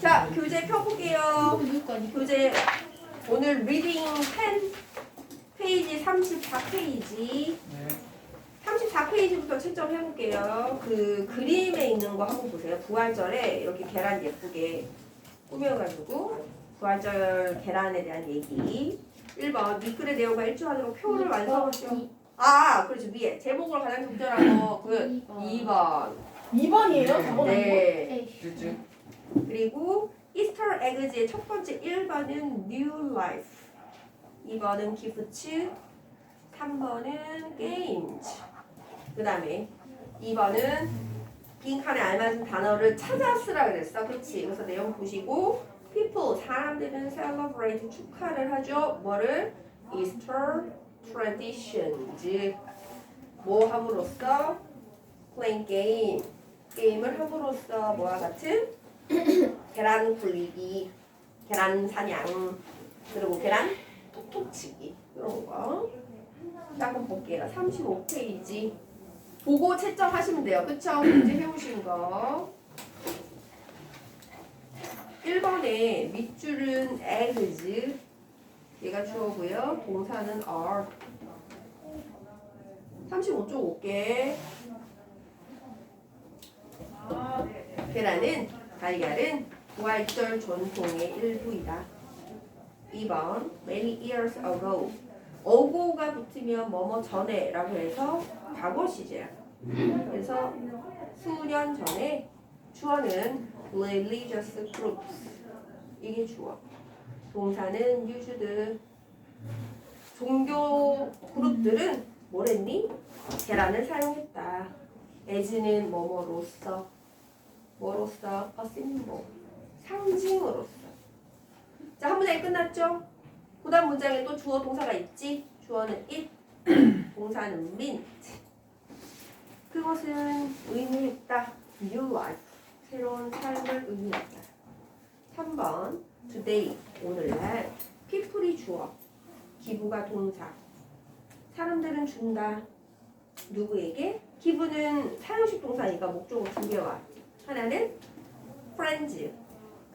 자, 교재 펴볼게요. 교재 오늘 리딩 10 페이지 34페이지 네. 34페이지부터 채점 해볼게요. 그 그림에 있는 거 한번 보세요. 부활절에 이렇게 계란 예쁘게 꾸며가지고 부활절 계란에 대한 얘기. 1번 미끌의 내용과 일조하도록 표를 완성하시오. 아, 그렇지 위에 제목으로 가장 적절한 거. 그 2번. 2번이에요? 저번 네. 에이, 됐지? 그리고 이스터 에그즈의 첫 번째 1번은 New Life. 2번은 기프츠 3번은 Games. 그 다음에 2번은 빈칸에 알맞은 단어를 찾아 쓰라 그랬어. 그치? 그래서 내용 보시고 people 사람들은 celebrate 축하를 하죠. 뭐를? Easter traditions. 뭐 함으로써? Playing game. 게임을 함으로써 뭐와 같은 계란 굴리기, 계란 사냥, 그리고 계란 톡톡치기 이런 거. 자, 한번 볼게요. 35페이지. 보고 채점하시면 돼요. 그쵸? 문제 해오신 거. 1번에 밑줄은 eggs. 얘가 주어고요. 동사는 are. 35쪽 올게. 계란은 달걀은 부활절 전통의 일부이다. 2번 many years ago ago가 붙으면 뭐뭐 전에 라고 해서 과거 시제야. 그래서 수년 전에 주어는 religious groups 이게 주어. 동사는 used 종교 그룹들은 뭐랬니? 계란을 사용했다. as는 뭐뭐로서 a symbol. 상징으로서. 자, 한 문장이 끝났죠? 그 다음 문장에 또 주어 동사가 있지? 주어는 it, 동사는 mint. 그것은 의미했다. new life. 새로운 삶을 의미했다. 3번 today, 오늘날. people이 주어, 기부가 동사. 사람들은 준다. 누구에게? 기부는 사용식 동사니까 목적어 두 개와 하나는 friends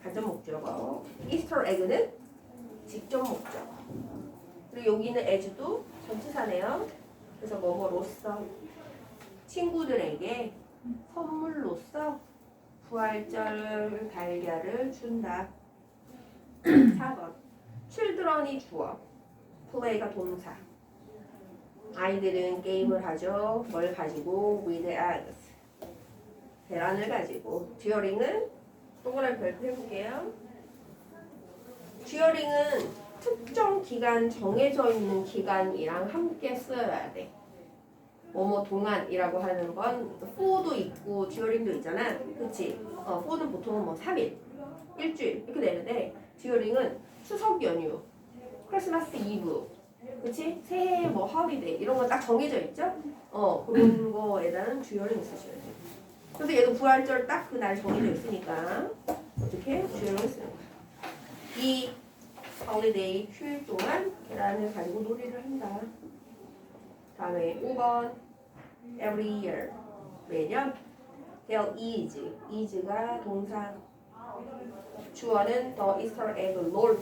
가전 목적어. 이스터 에그는 직접 목적어. 그리고 여기는 as도 전치사네요. 그래서 뭐뭐로서 친구들에게 선물로서 부활절 달걀을 준다. 4번 children이 주어. play가 동사. 아이들은 게임을 하죠. 뭘 가지고 with eggs 계란을 가지고 듀어링은 동그라미 별표 해볼게요. 듀어링은 특정 기간 정해져 있는 기간이랑 함께 써야 돼. 뭐뭐 동안이라고 하는 건 for도 있고 듀어링도 있잖아. 그치? 어, for는 보통은 뭐 3일, 일주일 이렇게 되는데 듀어링은 추석 연휴, 크리스마스 이브, 그치? 새해 뭐 허리데이 이런 거 딱 정해져 있죠? 어, 그런 거에다는 듀어링 쓰셔야 돼. 그래서 얘도 부활절 딱 그날 정해져 있으니까 어떻게 주행을 쓰는 거야. 이 홀리데이 휴일 동안 계란을 가지고 놀이를 한다. 다음에 5번 every year 매년 there is is가 동사 주어는 the Easter egg roll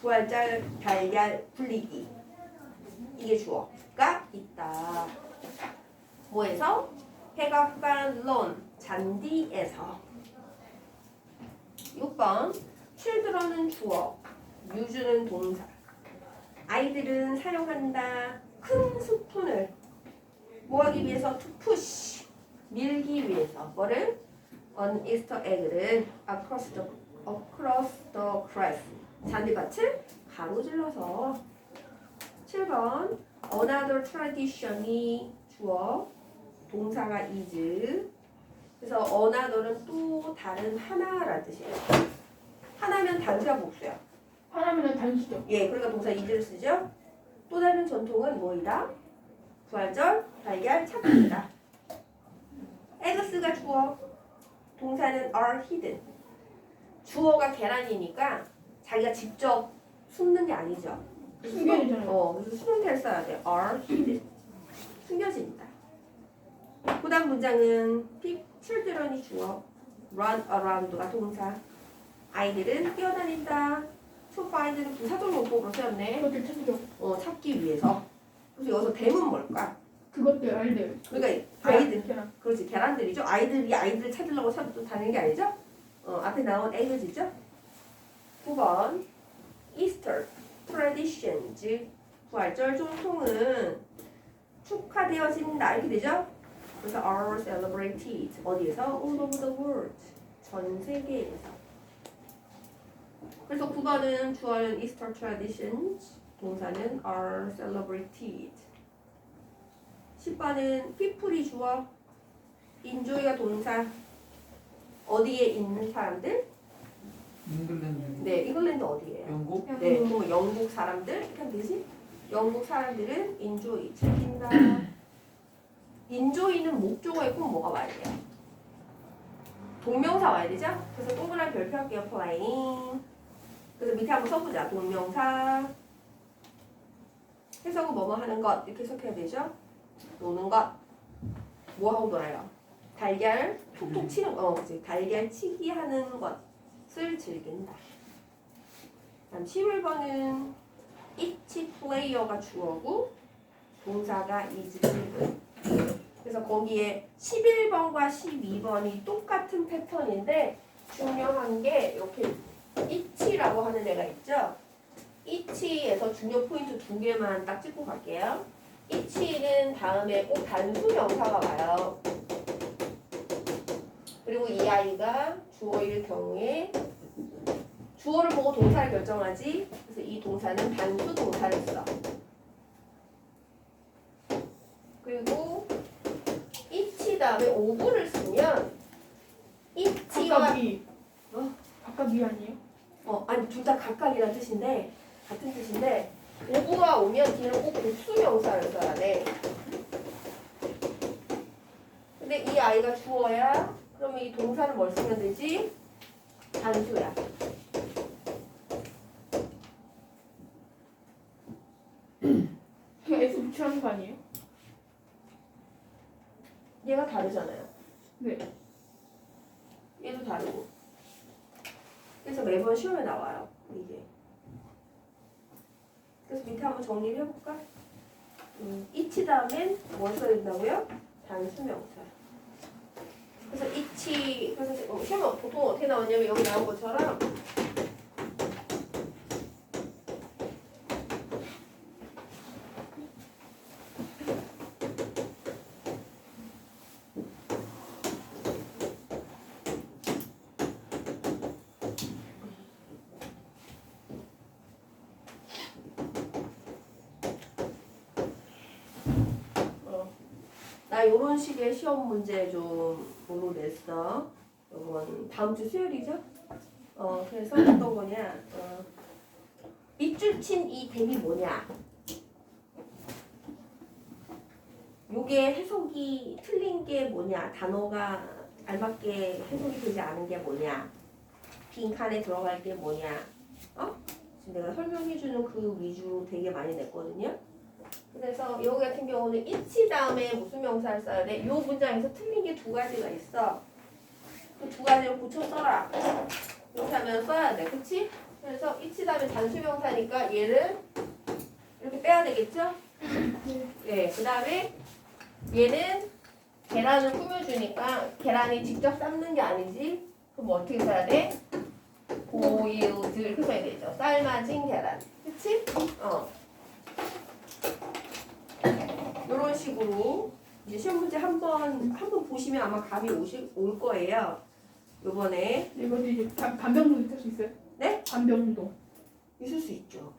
부활절 달걀 굴리기 이게 주어가 있다. 뭐에서? 백악관 론 잔디에서 6번 children은 주어 유주는 동사 아이들은 사용한다 큰 스푼을 뭐하기 위해서 to push 밀기 위해서 뭐를 on Easter egg를 across the across the grass 잔디밭을 가로질러서 7번 another tradition이 주어 동사가 is 그래서 another는 또 다른 하나라는 뜻이에요. 하나면 단수야 복수야. 하나면은 단수죠. 예, 그러니까 동사 is를 쓰죠. 또 다른 전통은 뭐이다? 부활절 달걀 찾기이다. eggs가 주어, 동사는 are hidden. 주어가 계란이니까 자기가 직접 숨는 게 아니죠. 숨겨지잖아요. 어, 그래서 수동태를 써야 돼. are hidden. 숨겨진다. 그 다음 문장은 피, children이 주어, run around가 동사. 아이들은 뛰어다닌다. to find는 부사적 용법으로 쓰였네. 그것들 찾으려. 어, 찾기 위해서. 그래서 여기서 댐은 뭘까? 그것들 알들. 그러니까 아이들, 계란. 그렇지 계란들이죠. 아이들이 아이들을 찾으려고 찾도 다는 게 아니죠. 어, 앞에 나온 에그지죠. 9번 Easter tradition 즉 부활절 전통은 축하되어진다 이렇게 되죠. 그래서 are celebrated 어디에서 all over the world 전 세계에서. 그래서 9번은 주어는 Easter traditions 동사는 are celebrated. 10번은 people이 주어 enjoy가 동사 어디에 있는 사람들? 잉글랜드 네, 잉글랜드 어디예요? 영국 네, 뭐 영국 사람들 이렇게 하면 되지? 영국 사람들은 enjoy 즐긴다. Enjoy는 목적어에 꼭 뭐가 와야 돼요? 동명사 와야 되죠? 그래서 동그란 별표 할게요. playing. 그래서 밑에 한번 써보자. 동명사. 해석은 뭐뭐 하는 것 이렇게 해석해야 되죠? 노는 것. 뭐 하고 놀아요? 달걀 톡톡 치는 거. 어, 그치. 달걀 치기 하는 것을 즐긴다. 다음 11번은 each player가 주어고 동사가 is. 그래서 거기에 11번과 12번이 똑같은 패턴인데 중요한 게 이렇게 each라고 하는 애가 있죠. each에서 중요 포인트 두 개만 딱 찍고 갈게요. each는 다음에 꼭 단수 명사가 와요. 그리고 이 아이가 주어일 경우에 주어를 보고 동사를 결정하지. 그래서 이 동사는 단수 동사를 써. 그리고 다음에 오브를 쓰면 이치와 각각이. 어? 각각이 아니에요? 어 아니 둘 다 각각이란 뜻인데 같은 뜻인데 오브가 오면 뒤는 꼭 복수 명사를 써야 돼. 근데 이 아이가 주어야 그러면 이 동사는 뭘 쓰면 되지? 단수야. 그냥 S 붙이라는 거 아니에요? 얘가 다르잖아요. 네. 얘도 다르고. 그래서 매번 시험에 나와요. 이게. 그래서 밑에 한번 정리를 해볼까? 음, 이치 다음엔 뭘 써야 된다고요? 단수명사. 그래서 이치, 그래서 어, 시험에 보통 어떻게 나오냐면 여기 나온 것처럼 어, 나 요런 식의 시험 문제 좀 보고 냈어. 요건 다음 주 수요일이죠? 어, 그래서 어떤 거냐? 어, 밑줄 친 이 댐이 뭐냐? 요게 해석이 틀린 게 뭐냐? 단어가 알맞게 해석이 되지 않은 게 뭐냐? 빈 칸에 들어갈 게 뭐냐? 어? 지금 내가 설명해주는 그 위주로 되게 많이 냈거든요. 그래서 여기 같은 경우는 이치 다음에 무슨 명사를 써야 돼? 이 문장에서 틀린 게 두 가지가 있어. 그 두 가지를 고쳐 써라. 이렇게 하면 써야 돼. 그치? 그래서 이치 다음에 단수 명사니까 얘를 이렇게 빼야 되겠죠? 예, 그 다음에 얘는 계란을 꾸며주니까 계란이 직접 삶는 게 아니지. 그럼 어떻게 써야 돼? 보일드 이렇게 써야 되죠. 삶아진 계란. 그치? 어. 이런 식으로 이제 시험 문제 한번 한 번 보시면 아마 감이 오실 올 거예요. 요번에 네, 이것도 이제 반, 반병도 있을 수 있어요? 네? 반병도. 있을 수 있죠.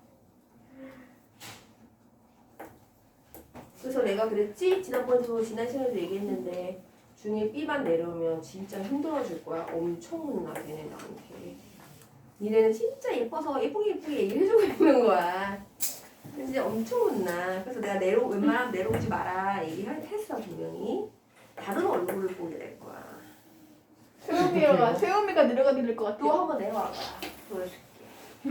그래서 내가 그랬지 지난번에도 지난 시간에도 얘기했는데 중에 B만 내려오면 진짜 힘들어질 거야. 엄청 혼나 걔네 나한테. 니네는 진짜 예뻐서 예쁘게 예쁘게 얘기를 해주고 있는 거야. 근데 엄청 혼나. 그래서 내가 내려 웬만하면 내려오지 마라 얘기했어 분명히. 다른 얼굴을 보게 될 거야. 세우미가 세우미가 내려가게 될것또 같아요. 한번 내려와봐. 보여줄게.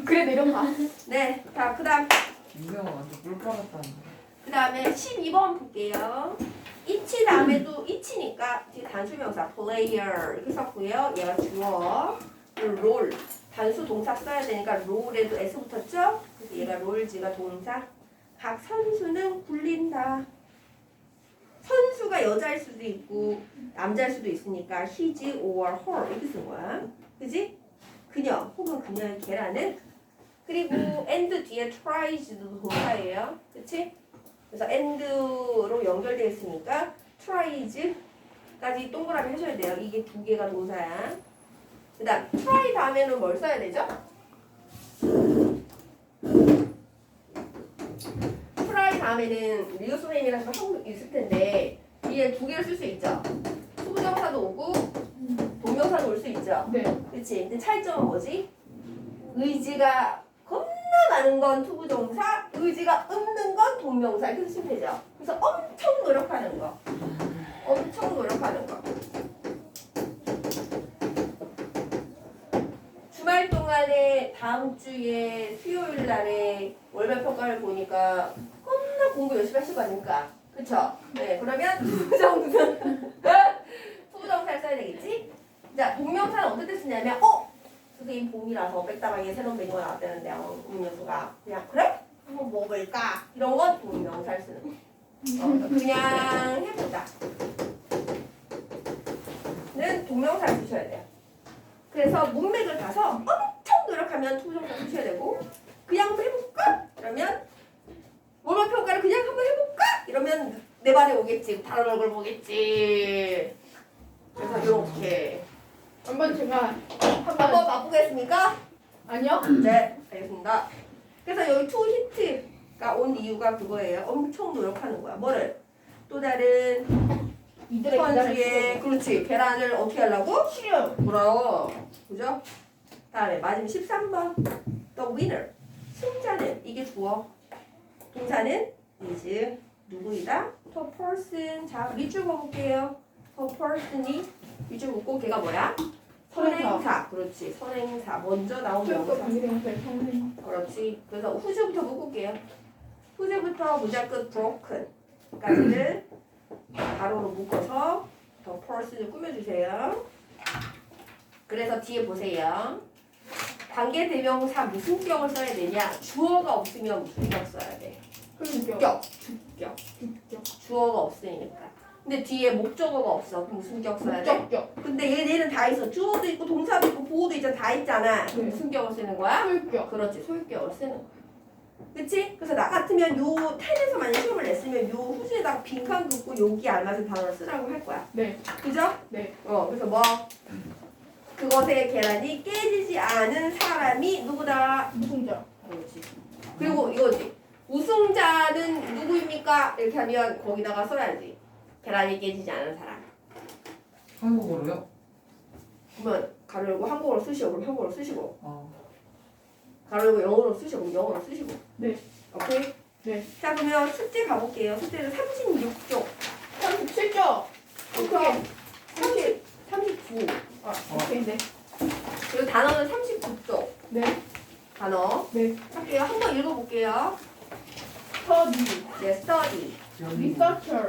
그래 내려가. 네, 자 그다음 인생은 완전 꿀 빨았다는데 그 다음에 12번 볼게요. 이치 다음에도 이치니까 뒤에 단수명사 player 이렇게 썼고요. 얘가 주어 롤 단수 동사 써야 되니까 롤에도 s 붙었죠? 그래서 얘가 롤즈가 동사. 각 선수는 굴린다. 선수가 여자일 수도 있고 남자일 수도 있으니까 his or her 이렇게 쓴 거야. 그지? 그녀 혹은 그녀의 걔라는 그리고 and 뒤에 tries도 동사예요. 그치? 그래서 and로 연결되어 있으니까 tries까지 동그라미 하셔야 돼요. 이게 두 개가 동사야. 그 다음 try 다음에는 뭘 써야 되죠? try 다음에는 리오소렌이라는 거 한국 있을 텐데 뒤에 두 개를 쓸 수 있죠. 수부정사도 오고 동명사도 올 수 있죠. 네. 그치? 근데 차이점은 뭐지? 의지가 겁나 많은 건 투부정사, 의지가 없는 건 동명사 이렇게 쓰시면 되죠. 그래서 엄청 노력하는 거. 엄청 노력하는 거. 동안에 다음 주에 수요일 날에 월말 평가를 보니까 겁나 공부 열심히 하실 거 아닙니까? 그쵸? 네, 그러면 투부정사, 투부정사를 써야 되겠지? 자, 동명사는 때 쓰냐면, 어? 선생님 봄이라서 백다방에 새로운 메뉴가 나왔다는데 어, 음료수가 그냥 그래? 한번 먹을까? 이런 건 동명사를 쓰는 거. 어, 그냥 해보자. 는 동명사를 쓰셔야 돼요. 그래서 문맥을 봐서 엄청 노력하면 투부정사 쓰셔야 되고 그냥 한번 해볼까? 그러면 월말 평가를 그냥 한번 해볼까? 이러면 내 말이 오겠지. 다른 얼굴 보겠지. 그래서 이렇게 한번 제가 한번 한번 바꾸겠습니까? 아니요. 네, 알겠습니다. 그래서 여기 투 히트가 온 이유가 그거예요. 엄청 노력하는 거야. 뭐를? 또 다른 이들의 선수의 그렇지 계란을 어떻게 하려고? 치료. 돌아요. 그죠? 다음에 마지막 13번 The winner 승자는 이게 주어 동사는 is 누구이다? The person 자 밑줄 그어볼게요. The person이 밑줄 긋고 걔가 뭐야? 선행사. 그렇지 선행사 먼저 나온 명사. 그렇지. 그래서 후즈부터 묶을게요. 후즈부터 무작 끝 broken까지를 가로로 묶어서 더 person을 꾸며주세요. 그래서 뒤에 보세요. 관계 대명사 무슨 격을 써야 되냐? 주어가 없으면 무슨 격 써야 돼? 격, 주격. 주어가 없으니까. 근데 뒤에 목적어가 없어. 그럼 무슨 격 써야 돼? 목적격. 근데 얘, 얘는 다 있어. 주어도 있고 동사도 있고 보호도 있잖아. 다 있잖아. 네. 무슨 격을 쓰는 거야? 소유격. 그렇지 소유격을 쓰는 거야. 그치? 그래서 나 같으면 요 텐에서 만약 시험을 냈으면 요 후지에다가 빈칸 긋고 여기 알맞은 단어를 쓰라고 할 거야. 네. 그죠? 네. 어 그래서 뭐그 것의 계란이 깨지지 않은 사람이 누구다? 무승자. 그렇지. 그리고 이거지. 우승자는 누구입니까? 이렇게 하면 거기다가 써야지. 계란이 깨지지 않은 사람. 한국어로요? 그러면 가로 열고 한국어로 쓰시고 그럼 한국어로 쓰시고 어. 가로 열고 영어로 쓰시고 그럼 영어로 쓰시고. 네. 오케이? 네. 자 그러면 숙제 가볼게요. 숙제는 36쪽. 37조. 오케이. 30, 39. 아, 오케이. 네. 그리고 단어는 39쪽. 네. 단어. 네. 할게요. 한번 읽어볼게요. 스터디. 네, study, 리서처.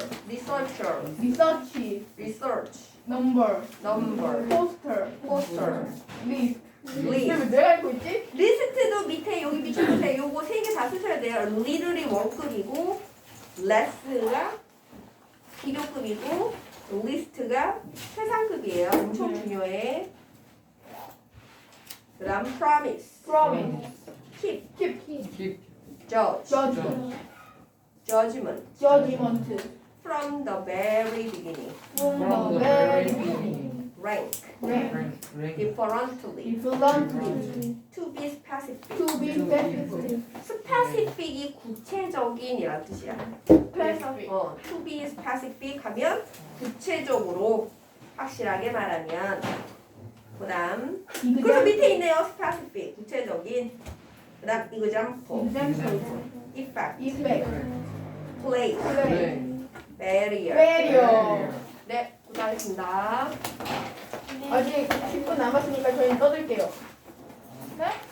Researcher, 리서치. research, 넘버. number, 포스터. poster, 리스트. list. 그러면 내가 알고 있지? 리스트도 밑에 여기 밑줄보세요. 요거 세 개 다 쓰셔야 돼요. 리들이 원급이고, 레스가 비교급이고, 리스트가 최상급이에요. 엄청 네. 중요해. 그다음 promise, promise. keep, keep. 킵. judge, judgment. judgment judgment. From the very beginning, from the very beginning. rank, rank. differently, differently. to be specific. to be specific. 스페시픽이 구체적인이란 뜻이야. 그래서 specific. 어, to be specific 하면 구체적으로 확실하게 말하면 그다음 그래서 밑에 있네요. specific 구체적인 그다음 example, example. effect, effect. place, play. Barrier. barrier. 네, 고생하셨습니다. 아직 10분 남았으니까 저희 떠들게요. 네?